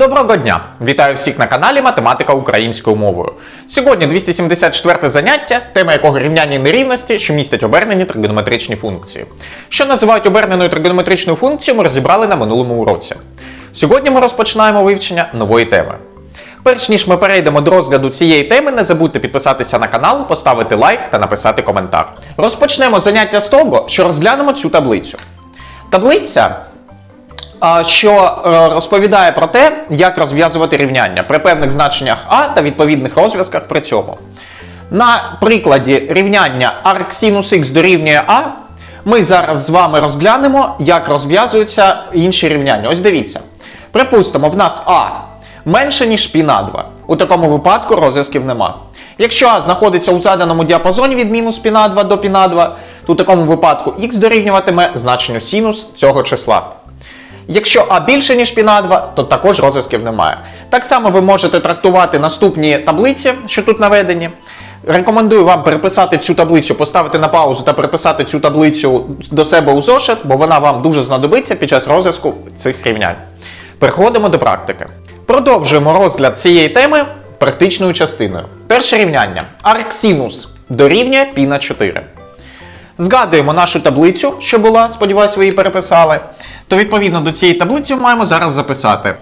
Доброго дня! Вітаю всіх на каналі Математика українською мовою. Сьогодні 274 заняття, тема якого рівняння нерівності, що містять обернені тригонометричні функції. Що називають оберненою тригонометричною функцією, ми розібрали на минулому уроці. Сьогодні ми розпочинаємо вивчення нової теми. Перш ніж ми перейдемо до розгляду цієї теми, не забудьте підписатися на канал, поставити лайк та написати коментар. Розпочнемо заняття з того, що розглянемо цю таблицю. Таблиця що е, розповідає про те, як розв'язувати рівняння при певних значеннях А та відповідних розв'язках при цьому. На прикладі рівняння арксінус х дорівнює А, ми зараз з вами розглянемо, як розв'язуються інші рівняння. Ось дивіться. Припустимо, в нас А менше, ніж пі на 2. У такому випадку розв'язків нема. Якщо А знаходиться у заданому діапазоні від мінус пі на 2 до пі на 2, то у такому випадку х дорівнюватиме значенню синус цього числа. Якщо А більше, ніж π на 2, то також розв'язків немає. Так само ви можете трактувати наступні таблиці, що тут наведені. Рекомендую вам переписати цю таблицю, поставити на паузу та переписати цю таблицю до себе у зошит, бо вона вам дуже знадобиться під час розв'язку цих рівнянь. Переходимо до практики. Продовжуємо розгляд цієї теми практичною частиною. Перше рівняння. Арксинус дорівнює π на 4. Згадуємо нашу таблицю, що була, сподіваюсь, ви її переписали. То відповідно до цієї таблиці ми маємо зараз записати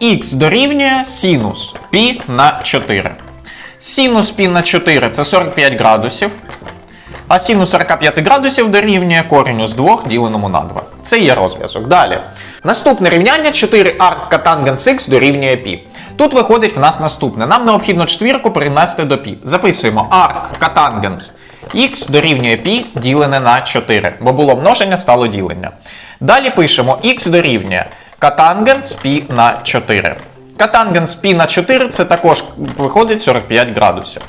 х дорівнює синус π на 4. Синус π на 4 це 45 градусів. А синус 45 градусів дорівнює кореню з 2 діленому на 2. Це є розв'язок. Далі. Наступне рівняння 4 арк катангенс х дорівнює π. Тут виходить в нас наступне. Нам необхідно четвірку перенести до π. Записуємо арк катангенс х дорівнює π ділене на 4, бо було множення, стало ділення. Далі пишемо х дорівнює катангенс π на 4. Катангенс π на 4 це також виходить 45 градусів.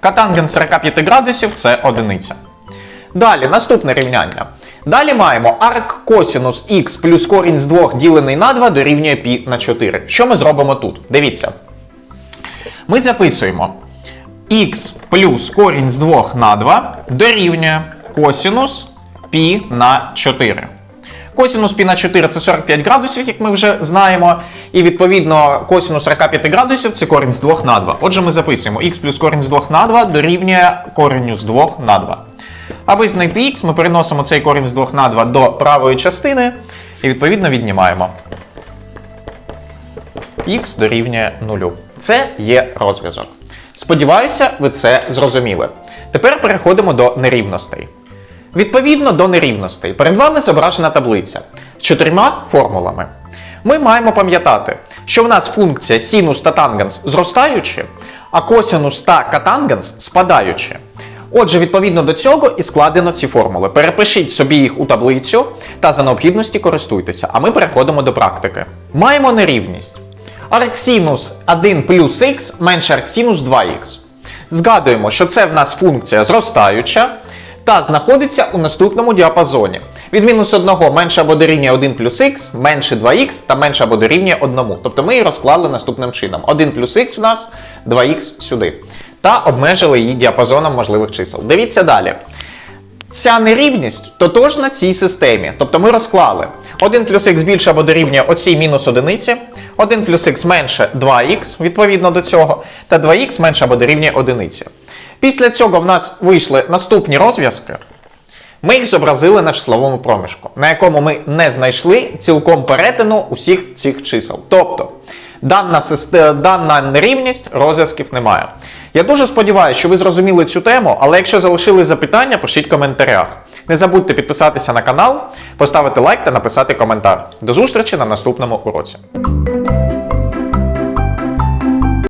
Катангенс 45 градусів це одиниця. Далі, наступне рівняння. Далі маємо арк косінус х плюс корінь з 2 ділений на 2 дорівнює π на 4. Що ми зробимо тут? Дивіться. Ми записуємо х плюс корінь з 2 на 2 дорівнює косінус π на 4. Косінус π на 4 це 45 градусів, як ми вже знаємо. І відповідно косінус 45 градусів це корінь з 2 на 2. Отже, ми записуємо х плюс корінь з 2 на 2 дорівнює кореню з 2 на 2. Аби знайти х, ми переносимо цей корінь з 2 на 2 до правої частини і відповідно віднімаємо. х дорівнює 0. Це є розв'язок. Сподіваюся, ви це зрозуміли. Тепер переходимо до нерівностей. Відповідно до нерівностей, перед вами зображена таблиця з чотирма формулами. Ми маємо пам'ятати, що в нас функція синус та тангенс зростаючі, а косинус та катангенс спадаючі. Отже, відповідно до цього і складено ці формули. Перепишіть собі їх у таблицю та за необхідності користуйтеся. А ми переходимо до практики. Маємо нерівність. Арксинус 1 плюс х менше арксинус 2х. Згадуємо, що це в нас функція зростаюча та знаходиться у наступному діапазоні. Від мінус 1 менше або дорівнює 1 плюс х, менше 2х та менше або дорівнює 1. Тобто ми її розклали наступним чином. 1 плюс х в нас, 2х сюди. Та обмежили її діапазоном можливих чисел. Дивіться далі. Ця нерівність тотожна цій системі. Тобто ми розклали 1 плюс х більше або дорівнює оцій мінус одиниці, 1 плюс х менше 2х відповідно до цього, та 2х менше або дорівнює одиниці. Після цього в нас вийшли наступні розв'язки. Ми їх зобразили на числовому проміжку, на якому ми не знайшли цілком перетину усіх цих чисел. Тобто, дана, дана нерівність розв'язків немає. Я дуже сподіваюся, що ви зрозуміли цю тему, але якщо залишили запитання, пишіть в коментарях. Не забудьте підписатися на канал, поставити лайк та написати коментар. До зустрічі на наступному уроці.